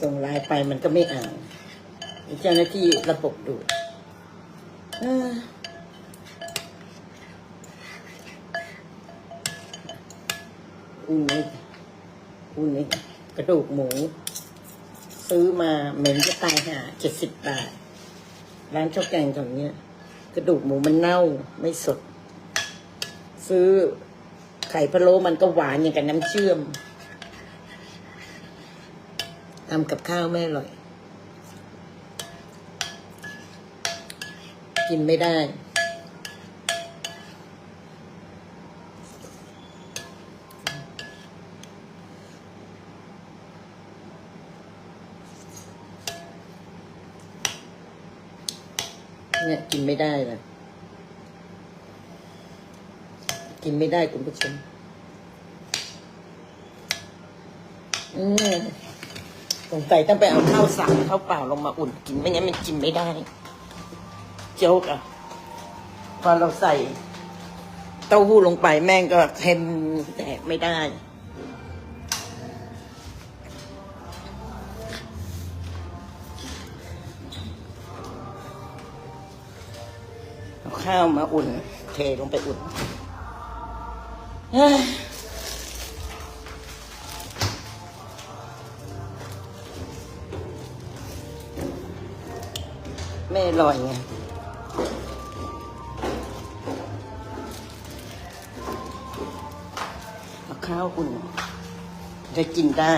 ส่งไลน์ไปมันก็ไม่อ่านเจ้าหน้าที่ระบบดูดอุ่นนี่อุ่นนี่กระดูกหมู ซื้อมาเหม็นจะตายหาเจ็ดสิบบาท ร้านเจ้าแกงตรงเนี้ย กระดูกหมูมันเน่าไม่สด ซื้อไข่พะโล้มันก็หวานอย่างกับน้ำเชื่อม ทำกับข้าวไม่อร่อย กินไม่ได้ เนี่ยกินไม่ได้เลยกินไม่ได้คุณผู้ชมอืม สงสัยต้องไปเอาข้าวสารข้าวเปล่าลงมาอุ่นกินไม่งั้นมันกินไม่ได้โจ๊กอะพอเราใส่เต้าหู้ลงไปแม่งก็เค็มแตกไม่ได้ ข้าวมาอุ่น เทลงไปอุ่น อร่อยไงเอาข้าวอุ่นจะกินได้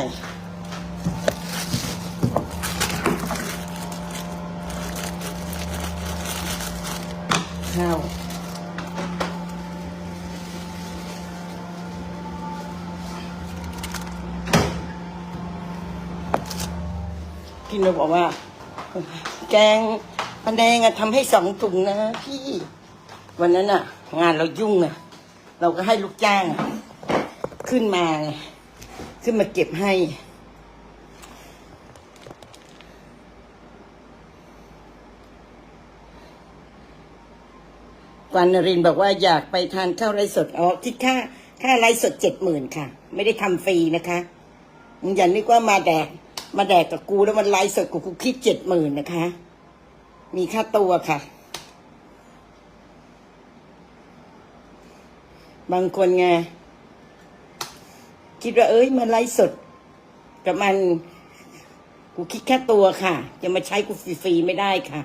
ข้าวพี่นุบอกว่า แกง ปันแดงอะทำให้สองถุงนะพี่ วันนั้นอะงานเรายุ่งอะเราก็ให้ลูกจ้างอะขึ้นมาไงขึ้นมาเก็บให้ กวันนรินบอกว่าอยากไปทานข้าวไรสดอ๋อคิดค่าค่าไรสดเจ็ดหมื่นค่ะ ไม่ได้ทำฟรีนะคะมึงอย่านึกว่ามาแดก มาแดกกับกูแล้วมันไลฟ์สดกูกูคิดเจ็ดหมื่นนะคะ มีค่าตัวค่ะ บางคนไง คิดว่าเอ้ยมาไลฟ์สดกับมัน กูคิดแค่ตัวค่ะ จะมาใช้กูฟรีๆไม่ได้ค่ะ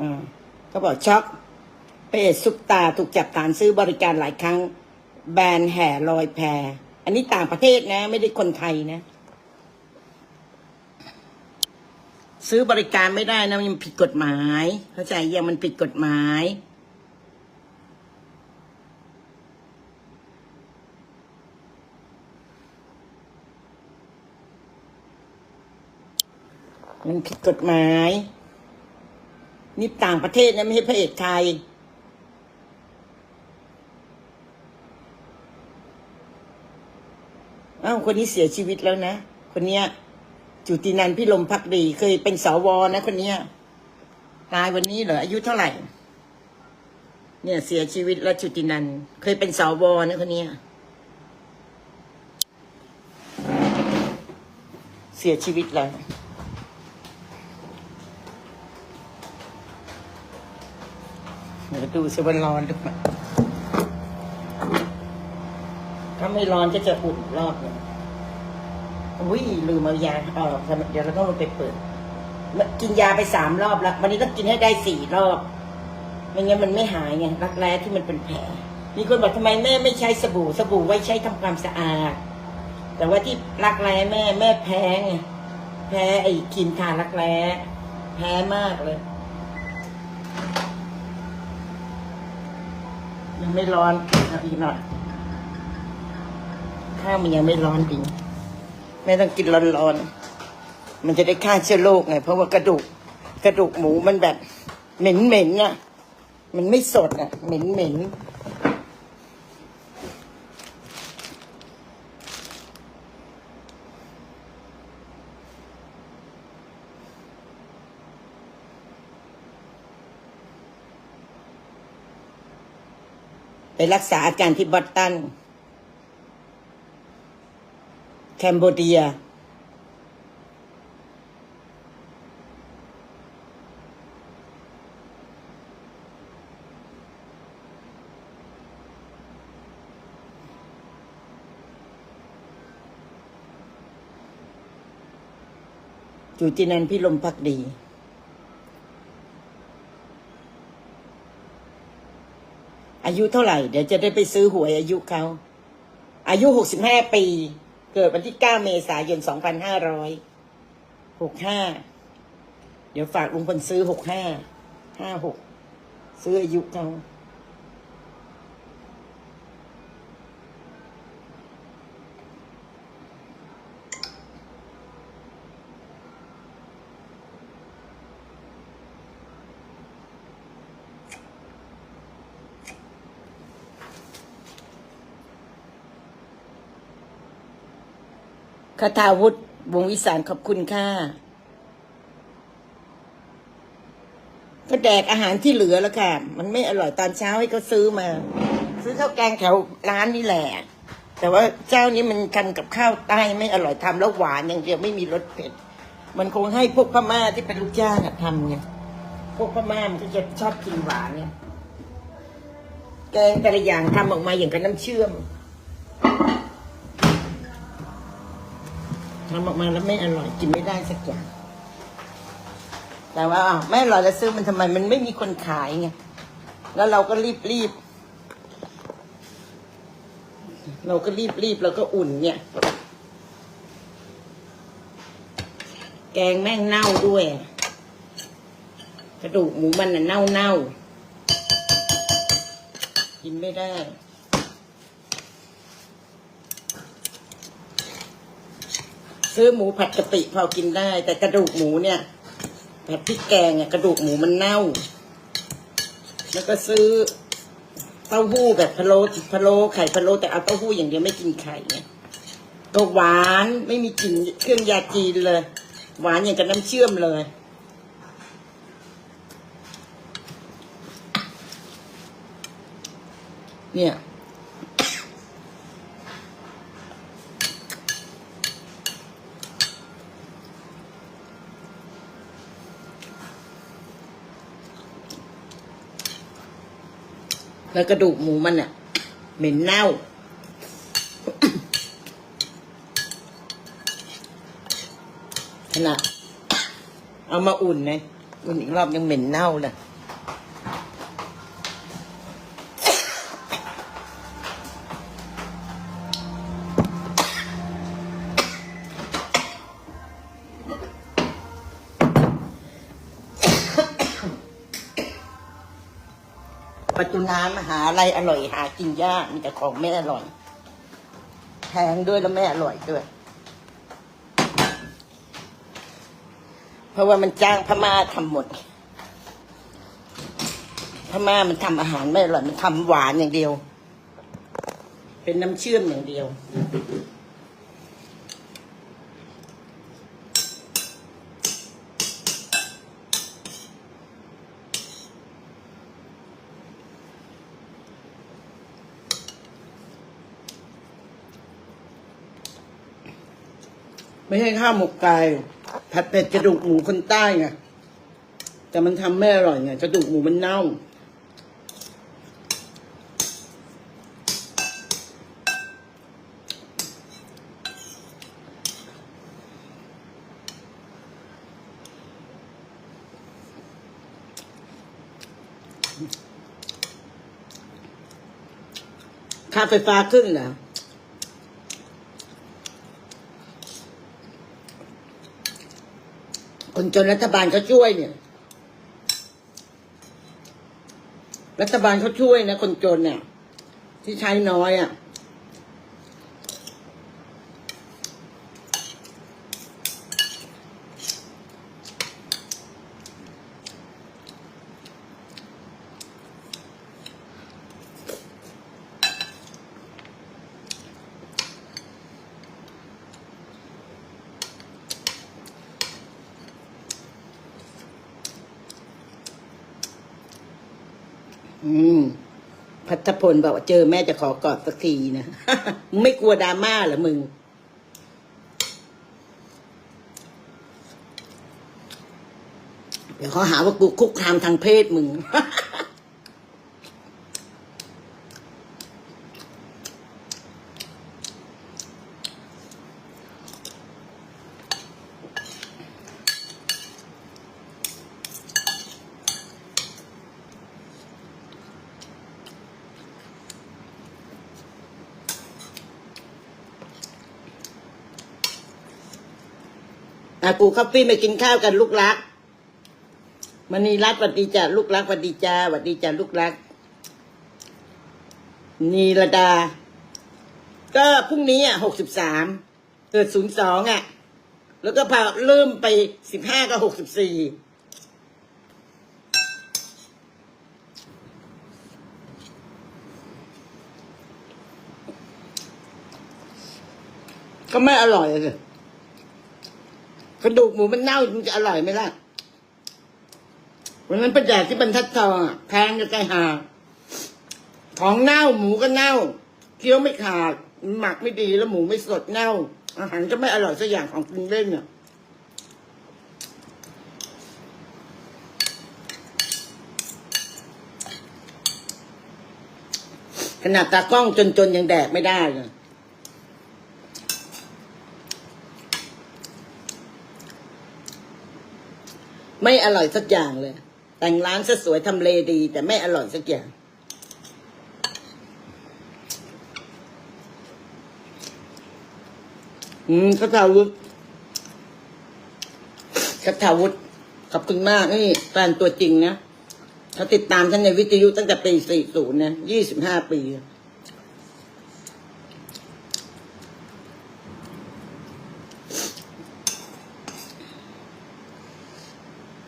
อ่าเขาบอกช็อกพระเอกซุปตาถูกจับฐานซื้อบริการหลายครั้ง แบนแห่ลอยแพอันนี้ต่างประเทศนะ ไม่ได้คนไทยนะ ซื้อบริการไม่ได้นะมันผิดกฎหมาย เข้าใจยังมันผิดกฎหมาย มันผิดกฎหมาย นี่ต่างประเทศนะไม่ใช่พระเอกไทยอ้าวคนนี้เสียชีวิตแล้วนะ คนเนี้ย จุตินันพิลมพักดี เคยเป็นสวนะคนเนี้ยตายวันนี้เหรออายุเท่าไหร่ เนี่ยเสียชีวิตแล้วจุตินันเคยเป็นสวนะคนเนี้ยเสียชีวิตแล้วเดี๋ยวดูสิว่าร้อนหรือเปล่าถ้าไม่ร้อนก็จะอุ่นรอบหนึง อุ้ยลืมเอายาออกเดี๋ยวเราต้องลงไปเปิด กินยาไปสามรอบแล้ววันนี้ต้องกินให้ได้สี่รอบไม่งั้นมันไม่หายไงรักแร้ที่มันเป็นแผลมีคนบอกทำไมแม่ไม่ใช้สบู่สบู่ไว้ใช้ทำความสะอาด แต่ว่าที่รักแร้แม่แม่แพ้ไงแพ้ไอ้ครีมทารักแร้แพ้มากเลยยังไม่ร้อนอีกหน่อยข้าวมันยังไม่ร้อนดี แม่ต้องกินร้อนๆ มันจะได้ฆ่าเชื้อโรคไง เพราะว่ากระดูก กระดูกหมูมันแบบ เหม็นๆอะ มันไม่สดอะ เหม็นๆไปรักษาอาการที่บอสตัน แคนเบเดียจุตินันพิลมพักดีอายุเท่าไหร่ เดี๋ยวจะได้ไปซื้อหวยอายุเขา อายุหกสิบห้าปี เกิดวันที่เก้าเมษายนสองพันห้าร้อยหกห้าเดี๋ยวฝากลุงพลซื้อหกห้าห้าหกซื้ออายุเขา คาถาวุฒิวงวิสารขอบคุณค่ะก็แดกอาหารที่เหลือแล้วค่ะ มันไม่อร่อยตอนเช้าให้เขาซื้อมา ซื้อข้าวแกงแถวร้านนี่แหละ แต่ว่าเจ้านี้มันทำกับข้าวใต้ไม่อร่อยทำแล้วหวานอย่างเดียวไม่มีรสเผ็ด มันคงให้พวกพม่าที่เป็นลูกจ้างทำไงพวกพม่ามันก็จะชอบกินหวานเนี่ยแกงแต่ละอย่างทำออกมาอย่างกับน้ำเชื่อม ทำออกมาแล้วไม่อร่อยกินไม่ได้สักอย่าง แต่ว่าอ้าวไม่อร่อยแล้วซื้อมันทำไม มันไม่มีคนขายไงแล้วเราก็รีบรีบเราก็รีบรีบแล้วก็อุ่นเนี่ย แกงแม่งเน่าด้วย กระดูกหมูมันน่ะเน่าเน่ากินไม่ได้ ซื้อหมูผัดกะปิพอกินได้ แต่กระดูกหมูเนี่ยแบบพริกแกงอะกระดูกหมูมันเน่า แล้วก็ซื้อเต้าหู้แบบพะโล้พะโล้ไข่พะโล้แต่เอาเต้าหู้อย่างเดียวไม่กินไข่เนี่ยก็หวานไม่มีกลิ่นเครื่องยาจีนเลย หวานอย่างกับน้ำเชื่อมเลย เนี่ย แล้วกระดูกหมูมันอะเหม็นเน่า ขนาดเอามาอุ่นนะอุ่นอีกรอบยังเหม็นเน่าเลย ปัจจุบันมหาอะไรอร่อยหากินยากมีแต่ของไม่อร่อยแพงด้วยแล้วไม่อร่อยด้วย เพราะว่ามันจ้างพม่าทำหมด พม่ามันทำอาหารไม่อร่อยมันทำหวานอย่างเดียว เป็นน้ำเชื่อมอย่างเดียว ไม่ใช่ข้าวหมกไก่ผัดเผ็ดกระดูกหมูคนใต้ไงแต่มันทำไม่อร่อยไงกระดูกหมูมันเน่าค่าไฟฟ้าขึ้นเหร คนจนรัฐบาลเขาช่วยเนี่ย รัฐบาลเขาช่วยนะคนจนเนี่ยที่ใช้น้อยอะ่ะ พัฒพลบอกว่าเจอแม่จะขอกอดสักทีนะ ไม่กลัวดราม่าเหรอมึง เดี๋ยวเขาหาว่ากูคุกคามทางเพศมึง อากูคอฟฟี่มากินข้าวกันลูกรักมณีรัตน์วัสดีจ้าลูกรักวัสดีจ้าวัดีจ้าลูกรัก นีรดา ก็พรุ่งนี้อะหกสิบสามเกิดศูนย์สองอะ แล้วก็พาเริ่มไปสิบห้าก็หกสิบสี่ก็ไม่อร่อยเลย กระดูกหมูมันเน่ามันจะอร่อยไหมล่ะวันนั้นประแดกที่บรรทัดทองอะแพงจะใจหาของเน่าหมูก็เน่า เคี้ยวไม่ขาดหมักไม่ดีแล้วหมูไม่สดเน่า อาหารก็ไม่อร่อยสักอย่างของกินเล่นเนี่ยขนาดตากล้องจนๆยังแดกไม่ได้เลย ไม่อร่อยสักอย่างเลย แต่งร้านซะสวยทำเลดี แต่ไม่อร่อยสักอย่าง อืมคาถาวุฒิคาถาวุฒิขอบคุณมากนี่แฟนตัวจริงนะเขาติดตามฉันในวิทยุตั้งแต่ปี 40 นะ 25 ปี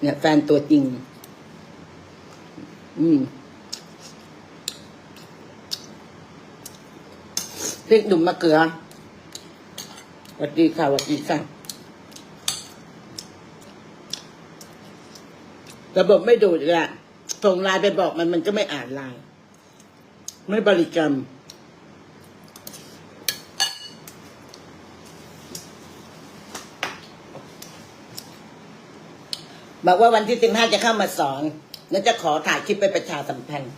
เนี่ย แฟนตัวจริง อืมพริกหนุ่มมะเขือสวัสดีค่ะสวัสดีค่ะ ระบบไม่ดูดอีกละส่งไลน์ไปบอกมันมันก็ไม่อ่านไลน์ไม่บริกรรม บอกว่าวันที่สิบห้าจะเข้ามาสอน แล้วจะขอถ่ายคลิปไปประชาสัมพันธ์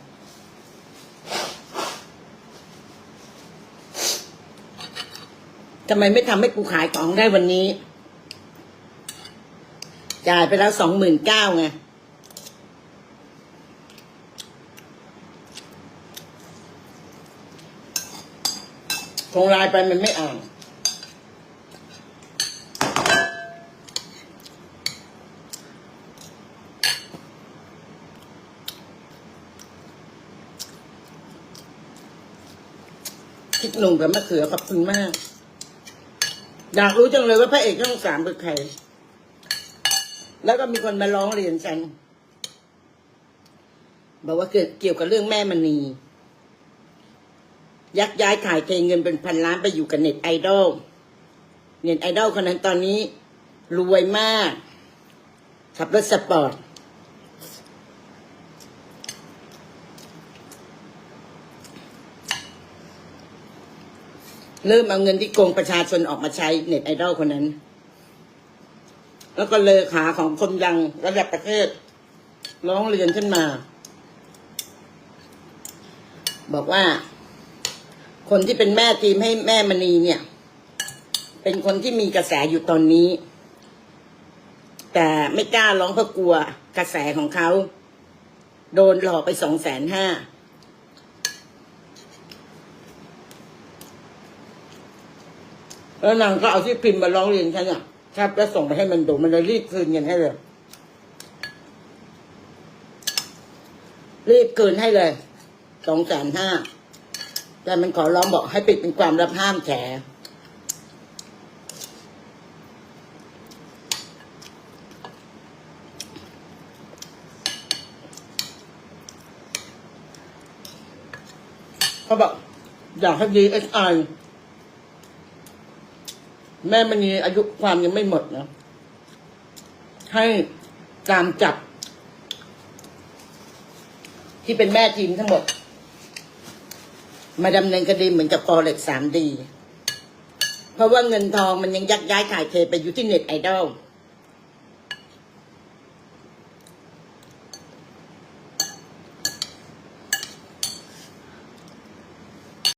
ทำไมไม่ทำให้กูขายของได้วันนี้ จ่ายไปแล้วสองหมื่นเก้าไง คงไลน์ไปมันไม่อ่าน หนุ่มกับมะเขือขอบคุณมาก อยากรู้จังเลยว่าพระเอกช่องสามเป็นใคร แล้วก็มีคนมาร้องเรียนฉันบอกว่าเกิดเกี่ยวกับเรื่องแม่มณี ยักย้ายถ่ายเทเงินเป็นพันล้านไปอยู่กับเน็ตไอดอล เน็ตไอดอลคนนั้นตอนนี้ รวยมาก ขับรถสปอร์ต เริ่มเอาเงินที่โกงประชาชนออกมาใช้เน็ตไอดอลคนนั้น แล้วก็เลขาของคนยังระดับประเทศ ร้องเรียนขึ้นมา บอกว่า คนที่เป็นแม่ทีมให้แม่มณีเนี่ย เป็นคนที่มีกระแสอยู่ตอนนี้ แต่ไม่กล้าร้องเพราะกลัวกระแสของเขา โดนหลอกไปสองแสนห้า แล้วนางก็เอาที่พิมพ์มาร้องเรียนฉันอะครับแล้วส่งไปให้มันดูมันเลยรีบคืนเงินให้เลยรีบคืนให้เลยสองแสนห้าแต่มันขอร้องบอกให้ปิดเป็นความลับห้ามแฉเขาบอกอยากให้ดีเอสไอ แม่มณีอายุความยังไม่หมดนะให้ตามจับ ที่เป็นแม่ทีมทั้งหมด มาดำเนินคดีเหมือนกับฟอเร็กสามดี เพราะว่าเงินทองมันยังยักย้ายถ่ายเทไปอยู่ที่เน็ตไอดอล